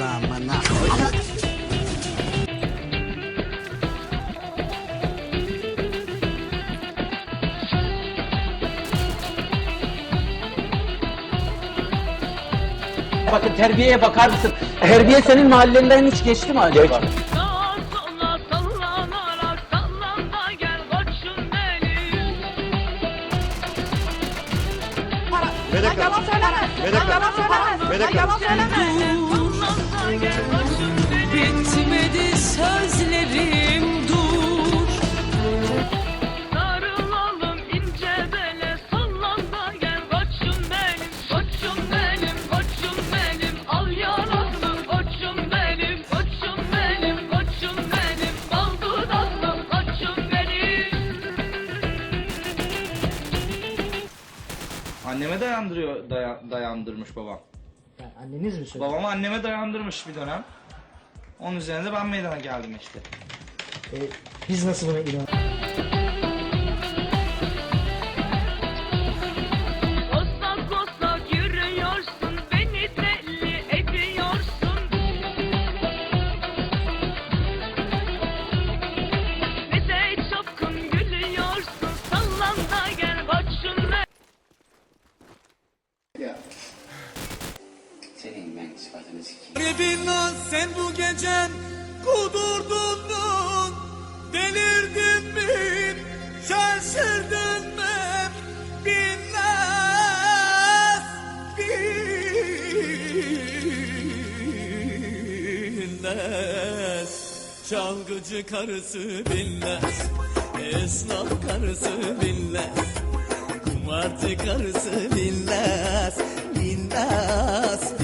Amına. Bakın terbiyeye bakar mısın? Terbiye senin mahallenden hiç geçti mi acaba? Benim. Melek Hanım. Melek Hanım. Melek Hanım. Anneme dayandırıyor, daya- dayandırmış babam. Yani anneniz mi söyledi? Babam anneme dayandırmış bir dönem. Onun üzerine de ben meydana geldim işte. E, biz nasıl buna inan? Senin ben sıfatını sikeyim. Garibin lan sen bu gece kudurdun mu? Delirdin mi? Şaşırdın mı? Bilmez Bilmez Çalgıcı karısı bilmez Esnaf karısı bilmez Kumarcı karısı bilmez, bilmez,